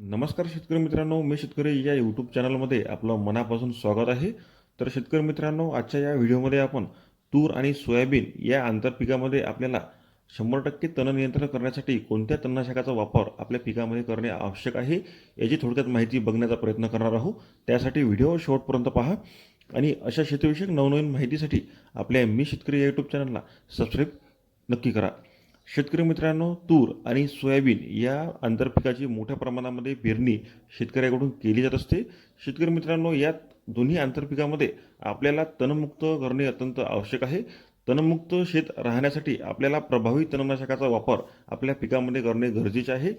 नमस्कार शेतकरी मित्रांनो मी शेतकरी या यूट्यूब चॅनलमध्ये आपलं मनापासून स्वागत आहे. तर शेतकरी मित्रांनो आजच्या या व्हिडिओमध्ये आपण तूर आणि सोयाबीन या आंतरपिकामध्ये आपल्याला शंभर टक्के तण नियंत्रण करण्यासाठी कोणत्या तणनाशकाचा वापर आपल्या पिकामध्ये करणे आवश्यक आहे याची थोडक्यात माहिती बघण्याचा प्रयत्न करणार आहोत. त्यासाठी व्हिडिओ शेवटपर्यंत पहा. आणि अशा शेतीविषयक नवनवीन माहितीसाठी आपल्या मी शेतकरी या यूट्यूब चॅनलला सबस्क्राईब नक्की करा. शेतकरी मित्रांनो तूर आणि सोयाबीन या आंतरपिकाची मोठ्या प्रमाणामध्ये पेरणी शेतकऱ्याकडून केली जात असते. शेतकरी मित्रांनो या दोन्ही आंतरपिकामध्ये आपल्याला तणमुक्त करणे अत्यंत आवश्यक आहे. तणमुक्त शेत राहण्यासाठी आपल्याला प्रभावी तणनाशकाचा वापर आपल्या पिकामध्ये करणे गरजेचे आहे.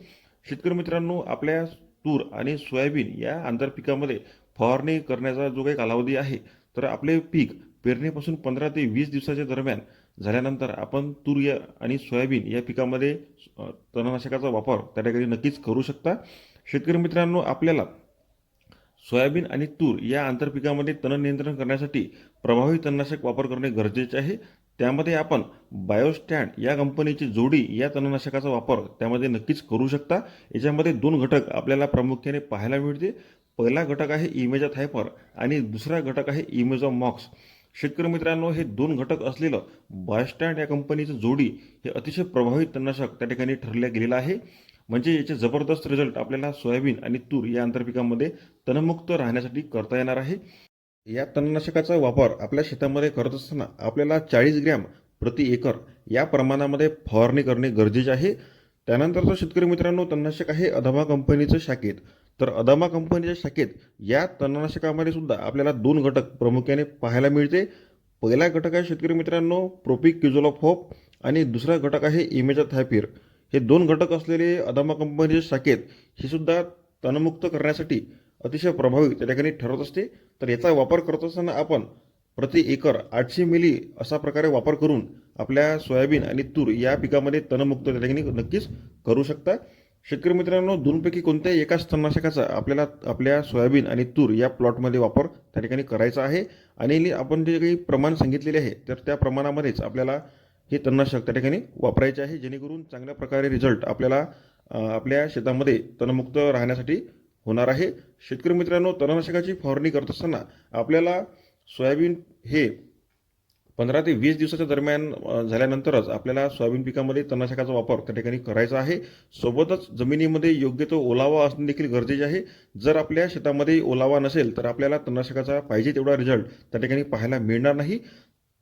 शेतकरी मित्रांनो आपल्या तूर आणि सोयाबीन या आंतरपिकामध्ये फवारणी करण्याचा जो काही कालावधी आहे तर आपले पीक पेरणीपासून पंधरा ते वीस दिवसाच्या दरम्यान झाल्यानंतर आपण तूर या आणि सोयाबीन या पिकामध्ये तणनाशकाचा वापर त्या ठिकाणी नक्कीच करू शकता. शेतकरी मित्रांनो आपल्याला सोयाबीन आणि तूर या आंतरपिकामध्ये तण नियंत्रण करण्यासाठी प्रभावी तणनाशक वापर करणे गरजेचे आहे. त्यामध्ये आपण बायोस्टँड या कंपनीची जोडी या तणनाशकाचा वापर त्यामध्ये नक्कीच करू शकता. याच्यामध्ये दोन घटक आपल्याला प्रामुख्याने पाहायला मिळते पहिला घटक आहे इमेजा थायपर आणि दुसरा घटक आहे इमेजा मॉक्स शेतकरी मित्रांनो हे दोन घटक असलेलं बायस्टँड या कंपनीचं जोडी हे अतिशय प्रभावी तणनाशक त्या ठिकाणी ठरल्या गेलेलं आहे. म्हणजे याचे जबरदस्त रिझल्ट आपल्याला सोयाबीन आणि तूर या आंतरपिकामध्ये तणमुक्त राहण्यासाठी करता येणार आहे. या तणनाशकाचा वापर आपल्या शेतामध्ये करत असताना आपल्याला चाळीस ग्रॅम प्रति एकर या प्रमाणामध्ये फवारणी करणे गरजेचे आहे. त्यानंतरचं शेतकरी मित्रांनो तणनाशक आहे अधमा कंपनीचं शाखेत तर अदामा कंपनीच्या शाखेत या तणनाशकामध्ये सुद्धा आपल्याला दोन घटक प्रामुख्याने पाहायला मिळते. पहिला घटक आहे शेतकरी मित्रांनो प्रोपिक क्युझोलॉफ होप आणि दुसरा घटक आहे इमेजा थायपीर हे दोन घटक असलेले अदामा कंपनीच्या शाखेत हे सुद्धा तणमुक्त करण्यासाठी अतिशय प्रभावी त्या ठिकाणी ठरत असते. तर याचा वापर करत असताना आपण प्रति एकर आठशे मिली असा प्रकारे वापर करून आपल्या सोयाबीन आणि तूर या पिकामध्ये तणमुक्त त्या ठिकाणी नक्कीच करू शकता. शेतकरी मित्रांनो दोनपैकी कोणत्याही एकाच तणनाशकाचा आपल्याला आपल्या सोयाबीन आणि तूर या प्लॉटमध्ये वापर त्या ठिकाणी करायचा आहे. आणि आपण जे काही प्रमाण सांगितलेले आहे तर त्या प्रमाणामध्येच आपल्याला हे तणनाशक त्या ठिकाणी वापरायचे आहे जेणेकरून चांगल्या प्रकारे रिझल्ट आपल्याला आपल्या शेतामध्ये तणमुक्त राहण्यासाठी होणार आहे. शेतकरी मित्रांनो तणनाशकाची फवारणी करत असताना आपल्याला सोयाबीन हे पंधरा ते वीस दिवसाच्या दरम्यान झाल्यानंतरच आपल्याला सोयाबीन पिकामध्ये तणनाशकाचा वापर त्या ठिकाणी करायचा आहे. सोबतच जमिनीमध्ये योग्य तो ओलावा असणे देखील गरजेचे आहे. जर आपल्या शेतामध्ये ओलावा नसेल तर आपल्याला तणनाशकाचा पाहिजे तेवढा रिझल्ट त्या ठिकाणी पाहायला मिळणार नाही.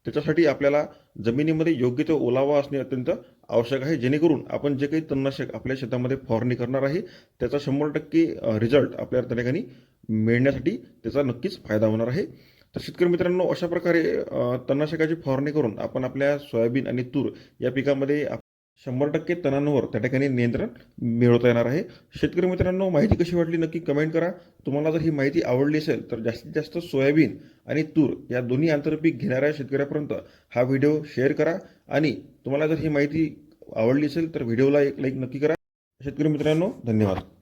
त्याच्यासाठी आपल्याला जमिनीमध्ये योग्य तो ओलावा असणे अत्यंत आवश्यक आहे. जेणेकरून आपण जे काही तणनाशक आपल्या शेतामध्ये फवारणी करणार आहे त्याचा शंभर टक्के रिझल्ट आपल्याला त्या ठिकाणी मिळण्यासाठी त्याचा नक्कीच फायदा होणार आहे. तर शेतकरी मित्रांनो अशा प्रकारे तणनाशकाची फवारणी करून आपण आपल्या सोयाबीन आणि तूर या पिकामध्ये शंभर टक्के तणांवर त्या ठिकाणी नियंत्रण मिळवता येणार आहे. शेतकरी मित्रांनो माहिती कशी वाटली नक्की कमेंट करा. तुम्हाला जर ही माहिती आवडली असेल तर जास्तीत जास्त सोयाबीन आणि तूर या दोन्ही आंतरपीक घेणाऱ्या शेतकऱ्यापर्यंत हा व्हिडिओ शेअर करा. आणि तुम्हाला जर ही माहिती आवडली असेल तर व्हिडिओला एक लाईक नक्की करा. शेतकरी मित्रांनो धन्यवाद.